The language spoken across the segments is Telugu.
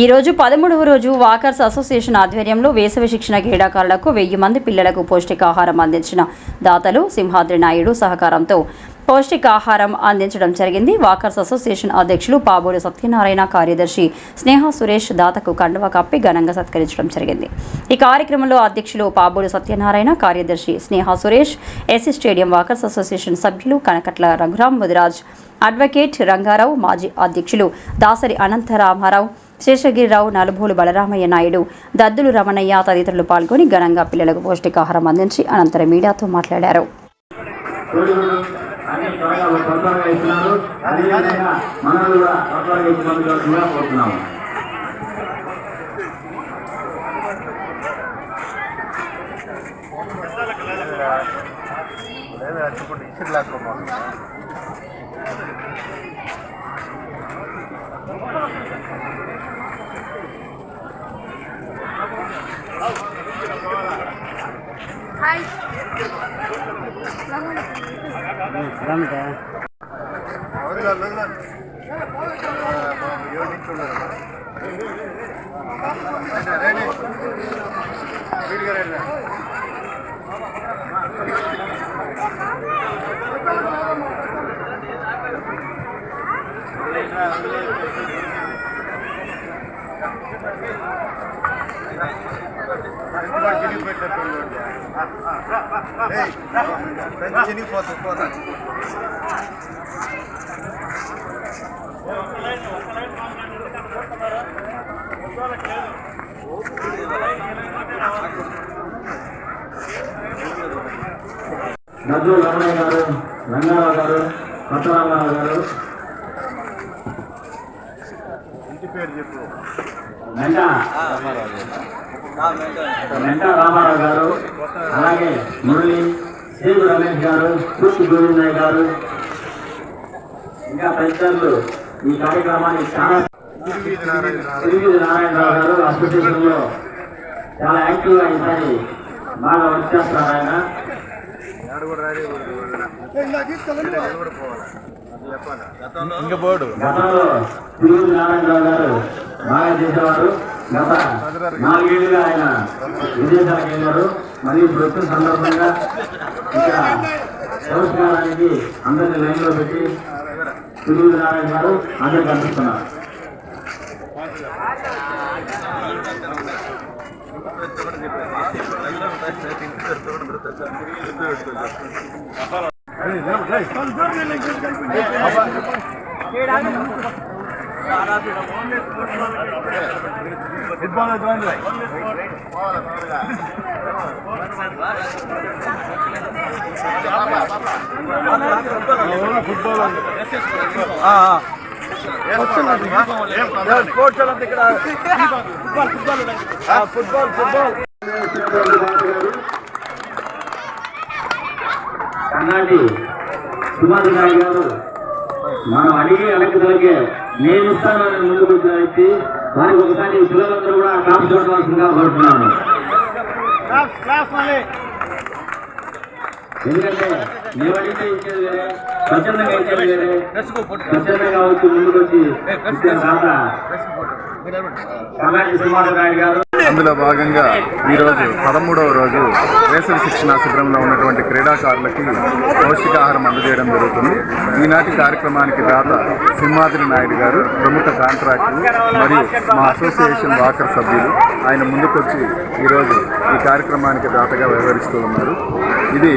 ఈరోజు పదమూడవ రోజు వాకర్స్ అసోసియేషన్ ఆధ్వర్యంలో వేసవి శిక్షణ క్రీడాకారులకు వెయ్యి మంది పిల్లలకు పౌష్టికాహారం అందించిన దాతలు సింహాద్రి నాయుడు సహకారంతో పౌష్టికాహారం అందించడం జరిగింది. వాకర్స్ అసోసియేషన్ అధ్యక్షులు పాబోడు సత్యనారాయణ కార్యదర్శి స్నేహ సురేష్ దాతకు కండువ కప్పి ఘనంగా సత్కరించడం జరిగింది. ఈ కార్యక్రమంలో అధ్యక్షులు పాబోడు సత్యనారాయణ కార్యదర్శి Sneha Suresh SC stadium walkers association సభ్యులు కనకట్ల రఘురాం ముదిరాజ్ అడ్వకేట్ రంగారావు మాజీ అధ్యక్షులు దాసరి అనంతరామారావు శేషగిరిరావు నలుభూలు బలరామయ్య నాయుడు దద్దులు రమణయ్య తదితరులు పాల్గొని ఘనంగా పిల్లలకు పౌష్టికాహారం అందించి అనంతరం మీడియాతో మాట్లాడారు. కోడిగుడ్డు ராமிக்கா Thank you. నద్దు రమణయ్య గారు రంగారావు గారు కొత్తరామారావు గారు. మెంట వెంట రామారావు గారు అలాగే మురళి శ్రీవు రమేష్ గారు పూర్తి గోవిందయ్య గారు. ఇంకా తదితరులు ఈ కార్యక్రమానికి చాలా తిరుమతి నారాయణరావు గారు అసోసియేషన్లో చాలా యాక్టివ్గా ఈసారి బాగా వచ్చేస్తారు ఆయన నారాయణరావు గారు బాగా చేసేవారు. గత నాలుగేళ్ళుగా ఆయన విదేశాలకు వెళ్ళారు. మరియు ఇప్పుడు సందర్భంగా ఇక్కడ సంస్కారానికి అందరినీ లైన్లో పెట్టి తిరుమతి నారాయణ గారు కనిపిస్తున్నారు స్పోర్ట్స్ అంతా ఇక్కడ ఫుట్బాల్ ఫుట్బాల్ కర్ణాటి సుమారు నాయుడు గారు మనం అడిగి వెనక్కి నేను ఇస్తానని ముందుకు వచ్చిన వ్యక్తి వారికి ఒకసారి పిల్లలందరూ కూడా కాపు చూడవలసిందిగా కోరుతున్నాను. ఎందుకంటే మేము అడిగితే ఇచ్చేది వేరే స్వచ్ఛందంగా ఇచ్చేది వేరే స్వచ్ఛందంగా వచ్చి ముందుకు వచ్చి ఇచ్చే తాత కర్ణాటి సుమారు గారు అందులో భాగంగా ఈరోజు పదమూడవ రోజు వేసవి శిక్షణ శిబిరంలో ఉన్నటువంటి క్రీడాకారులకి పౌష్టికాహారం అందజేయడం జరుగుతుంది. ఈనాటి కార్యక్రమానికి దాత సింహాద్రి నాయుడు గారు ప్రముఖ కాంట్రాక్టర్ మరియు మా అసోసియేషన్ వాకర్ సభ్యులు. ఆయన ముందుకొచ్చి ఈరోజు ఈ కార్యక్రమానికి దాతగా వ్యవహరిస్తూ ఉన్నారు. ఇది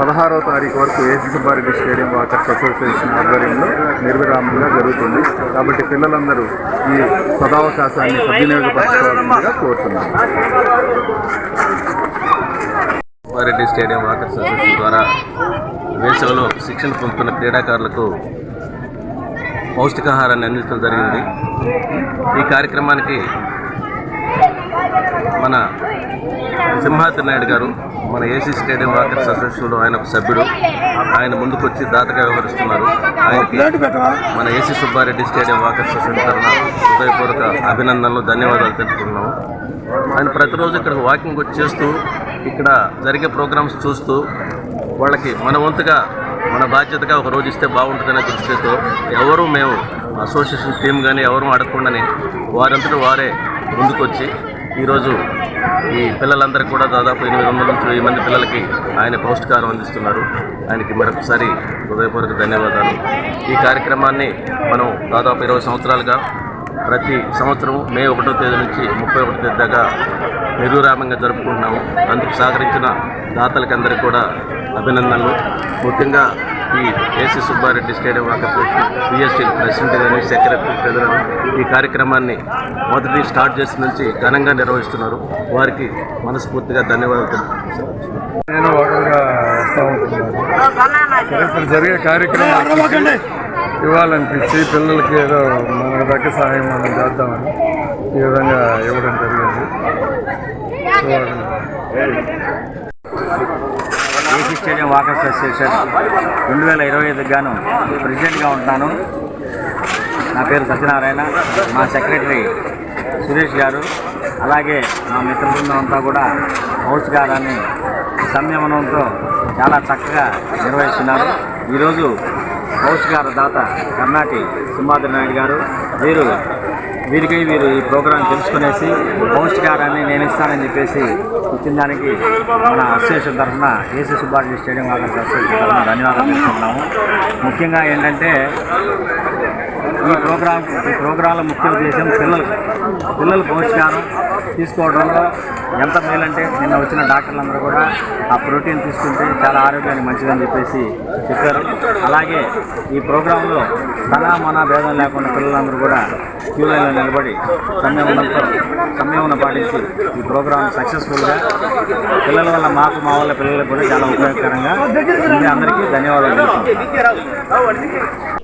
పదహారవ తారీఖు వరకు AC Subbareddy stadium walkers association ఆధ్వర్యంలో నిర్విరామంగా జరుగుతుంది. కాబట్టి పిల్లలందరూ ఈ సదావకాశాన్ని సద్వినియోగపరచుకోవాలని కోరుతున్నారు సూపారెడ్డి స్టేడియం వాకర్స్ అసోసియేషన్ ద్వారా వేసవిలో శిక్షణ పొందుతున్న క్రీడాకారులకు పౌష్టికాహారాన్ని అందించడం జరిగింది. ఈ కార్యక్రమానికి మన సింహాద్రి నాయుడు గారు మన ఏసీ స్టేడియం వాకర్స్ అసోసియేషన్లో ఆయన ఒక సభ్యుడు. ఆయన ముందుకొచ్చి దాతగా వ్యవహరిస్తున్నారు. ఆయనకి మన AC Subbareddy stadium walkers association తరఫున హృదయపూర్వక అభినందనలు ధన్యవాదాలు తెలుపుతున్నాము ఆయన ప్రతిరోజు ఇక్కడ వాకింగ్ వచ్చేస్తూ ఇక్కడ జరిగే ప్రోగ్రామ్స్ చూస్తూ వాళ్ళకి మన వంతుగా మన బాధ్యతగా ఒక రోజు ఇస్తే బాగుంటుందనే దృష్టితో ఎవరు మేము అసోసియేషన్ టీం కానీ ఎవరూ ఆడకుండానే వారంతటా వారే ముందుకొచ్చి ఈరోజు ఈ పిల్లలందరికీ కూడా దాదాపు ఎనిమిది వందల నుంచి వెయ్యి మంది పిల్లలకి ఆయన పౌష్టికారం అందిస్తున్నారు. ఆయనకి మరొకసారి హృదయపూర్వక ధన్యవాదాలు. ఈ కార్యక్రమాన్ని మనం దాదాపు ఇరవై సంవత్సరాలుగా ప్రతి సంవత్సరం మే ఒకటో తేదీ నుంచి ముప్పై ఒకటో తేదీ దాకా నిర్విరామంగా జరుపుకుంటున్నాము అందుకు సహకరించిన దాతలకి అందరికీ కూడా అభినందనలు ముఖ్యంగా ఈ AC Subbareddy stadium association PST president కానీ సెక్రటరీ ట్రెజరర్ ఈ కార్యక్రమాన్ని మొదటి స్టార్ట్ చేసిన నుంచి ఘనంగా నిర్వహిస్తున్నారు వారికి మనస్ఫూర్తిగా ధన్యవాదాలు నేను ఒకరుగా వస్తూ ఉంటున్నాను సరే ఇక్కడ జరిగే కార్యక్రమం ఇవ్వాలనిపించి పిల్లలకి ఏదో మనకు దక్క సహాయం మనం చేద్దామని ఈ విధంగా ఇవ్వడం జరిగింది. ఏసీ స్టేడియం వాకర్స్ అసోసియేషన్ రెండు వేల ఇరవై ఐదుకి గాను ప్రెసిడెంట్గా ఉంటాను నా పేరు సత్యనారాయణ మా సెక్రటరీ సురేష్ గారు అలాగే మా మిత్ర బృందం అంతా కూడా పౌష్టికారాన్ని సంయమనంతో చాలా చక్కగా నిర్వహిస్తున్నారు. ఈరోజు పౌష్టికార దాత కర్ణాటి సింహాద్రి నాయుడు గారు. వీరు వీరికై వీరు ఈ ప్రోగ్రాం తెలుసుకునేసి పౌష్టికారాన్ని నేను ఇస్తానని చెప్పేసి ఇచ్చిన దానికి మన అసోసియేషన్ తరఫున ఏసీ సుబ్బారెడ్డి స్టేడియం వాళ్ళకి అసోసియేషన్ తరఫున ధన్యవాదాలు తెలుసుకున్నాము ముఖ్యంగా ఏంటంటే ఈ ప్రోగ్రాం ఈ ప్రోగ్రాంల ముఖ్య ఉద్దేశం పిల్లలు పిల్లలు పౌష్టికారం. తీసుకోవడంలో ఎంత మేలంటే నిన్న వచ్చిన డాక్టర్లందరూ కూడా ఆ ప్రోటీన్ తీసుకుంటే చాలా ఆరోగ్యానికి మంచిదని చెప్పేసి చెప్పారు. అలాగే ఈ ప్రోగ్రాంలో తన మన భేదం లేకుండా పిల్లలందరూ కూడా క్యూ లైన్లో నిలబడి సంయమనంతో సంయమనం పాటించి ఈ ప్రోగ్రాం సక్సెస్ఫుల్గా పిల్లల వల్ల మాకు మా వాళ్ళ పిల్లలకు కూడా చాలా ఉపయోగకరంగా ఉంది. అందరికీ ధన్యవాదాలు